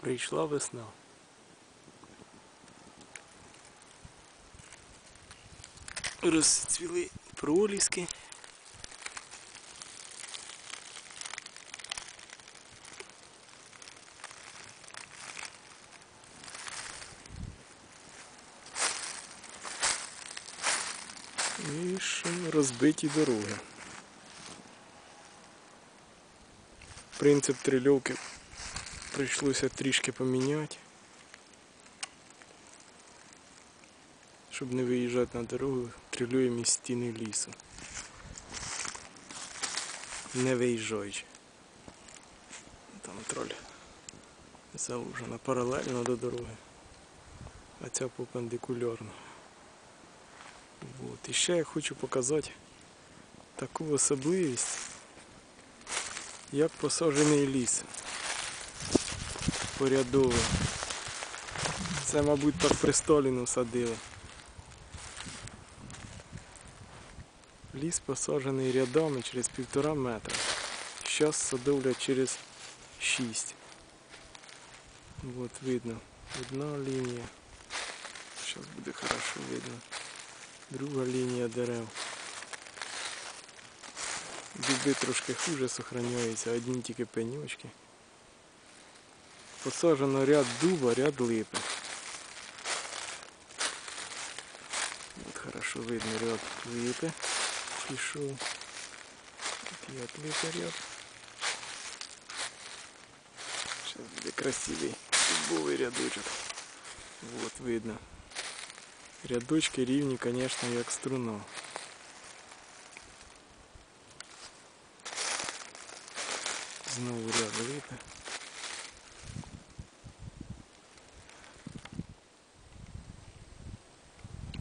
Прийшла весна. Розцвіли проліски. І ще розбиті дороги. Принцип трильовки прийшлося трішки поміняти. Щоб не виїжджати на дорогу, трилюємо із стіни лісу. Не виїжджаючи. Там троль заложена паралельно до дороги, а ця перпендикулярно. От. І ще я хочу показати таку особливість, як посаджений ліс порядовий. Це, мабуть, так при Сталіну садили. Ліс посаджений рядами через півтора метра. Зараз садовлять через 6. Вот видно. Одна лінія. Зараз буде хорошо видно. Друга лінія дерев. Дуби трошки хуже сохраняються, одні тільки пеньочки. Посаджено ряд дуба, ряд липи. От хорошо видно ряд липи. Пішов. Є липи ряд. Зараз буде красивий дубовий рядочок. Вот видно. Рядочки рівні, звісно, як струна. Знову ряд липи.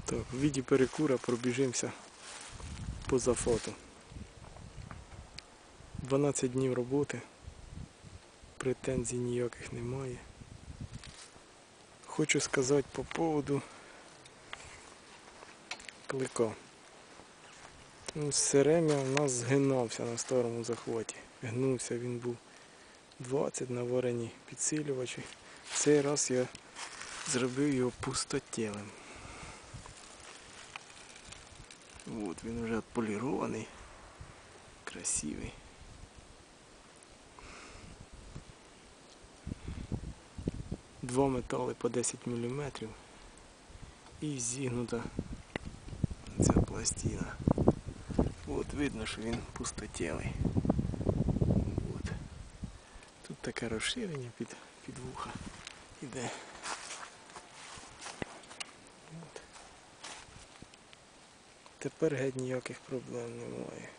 Так, в віді перекура пробіжимося поза фото. 12 днів роботи. Претензій ніяких немає. Хочу сказати по поводу клика. Ну, Серем'я у нас згинався на старому захваті. Гнувся, він був 20 на варені підсилювачі. Цей раз я зробив його пустотілим. От він вже отполірований, красивий. Два метали по 10 мм і зігнута ця пластина. От видно, що він пустотілий. От. Тут таке розширення під, під вуха іде. Тепер геть ніяких проблем немає.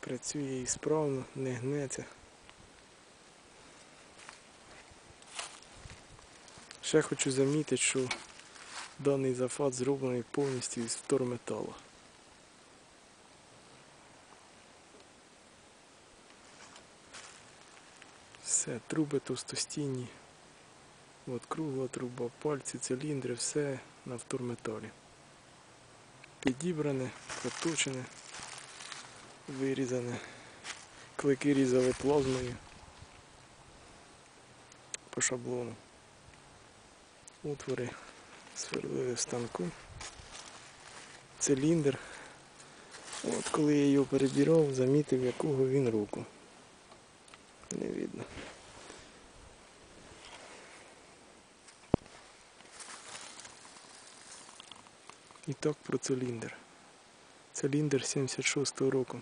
Працює і справно, не гнеться. Ще хочу замітити, що даний зафат зроблений повністю із вторметалу. Все, труби товстостінні. От кругла труба, пальці, циліндри, все на вторметалі. Підібране, проточене, вирізане. Клики різали плазмою по шаблону. Отвори сверлили в станку. Циліндр. От коли я його перебирав, замітив якого він руку. Не видно. І так про циліндр. Циліндр 76-го року.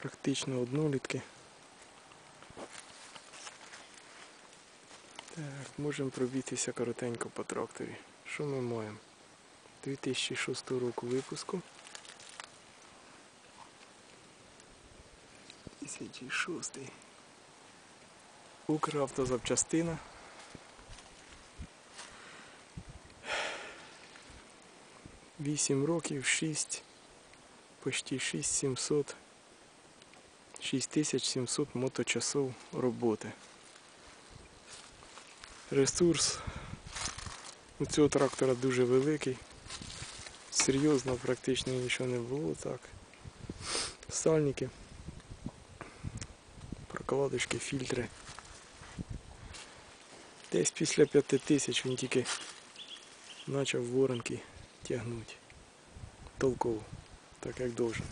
Практично однолітки. Так, можемо пробітися коротенько по тракторі. Що ми маємо? 2006 року випуску. 2006. Укравтозапчастина. Вісім років, 6, почти 6700, 6700 моточасов роботи. Ресурс у цього трактора дуже великий. Серйозно практично нічого не було так. Сальники, прокладочки, фільтри Десь після п'яти тисяч він тільки почав воронки тягнути. Толково, так як должен.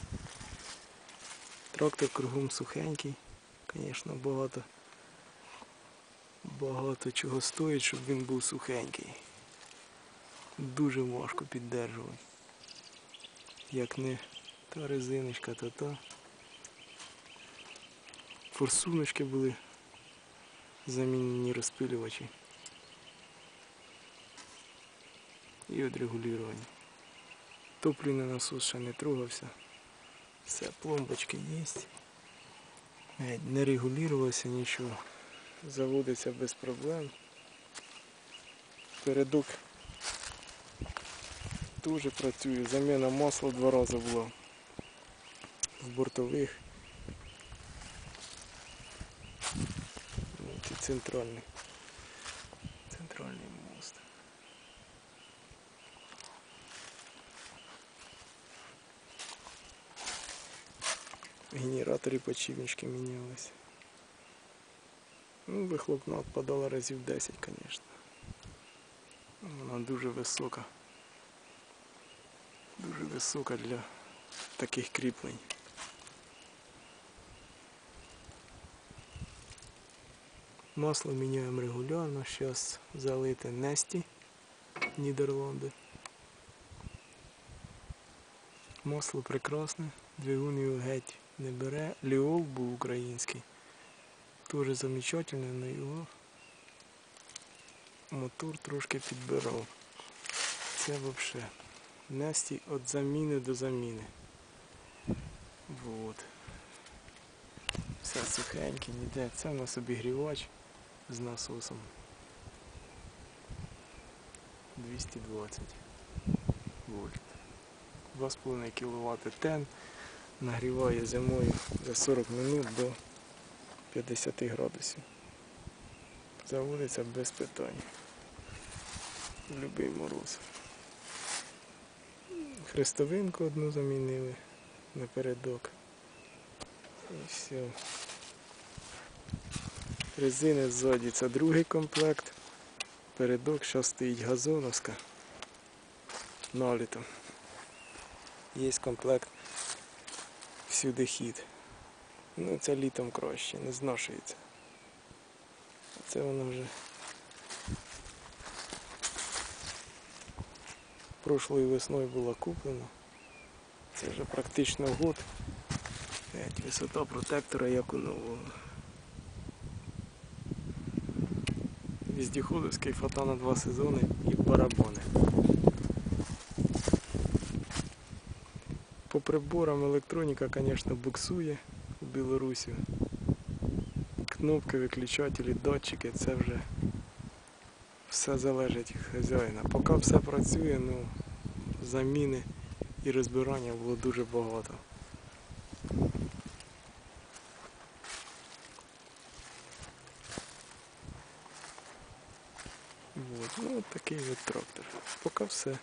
Трактор кругом сухенький, звісно, багато. Багато чого стоїть, щоб він був сухенький. Дуже важко піддержувати. Як не та резиночка, то та. Форсуночки були замінені розпилювачі. І відрегулювані. Топливний насос ще не трогався. Все, пломбочки є. Не регулювався нічого. Заводиться без проблем. Передок дуже працює. Заміна масла два рази була. В бортових. Центральний. Центральний Генератори подшипнички мінялися. Ну, вихлопна відпадала разів 10, звісно. Вона дуже висока. Дуже висока для таких кріплень. Масло міняємо регулярно. Зараз залите Несті Нідерланди. Масло прекрасне, двигун його геть не бере. Ліол був український. Теж замечательний, але його мотор трошки підбирав. Це взагалі. Несті від заміни до заміни. Вот. Все сухеньке, ніде. Це у нас обігрівач з насосом. 220 вольт. 2,5 кВт тен нагріває зимою за 40 минут до 50 градусів. Заводиться без питань. Будь-який мороз. Хрестовинку одну замінили напередок. І все. Резини ззаді це другий комплект. Передок зараз стоїть газоновська налітом. Є комплект всюди хід. Ну це літом краще, не зношується. Це воно вже прошлою весною було куплено. Це вже практично год. Висота протектора як у нового. Віздіходовський фото на два сезони і барабани. Приборам електроніка, звісно, буксує у Білорусі. Кнопки, виключателі, датчики, це вже все залежить від хазяїна. Поки все працює, ну заміни і розбирання було дуже багато. Вот. Ну, такий от трактор. Поки все.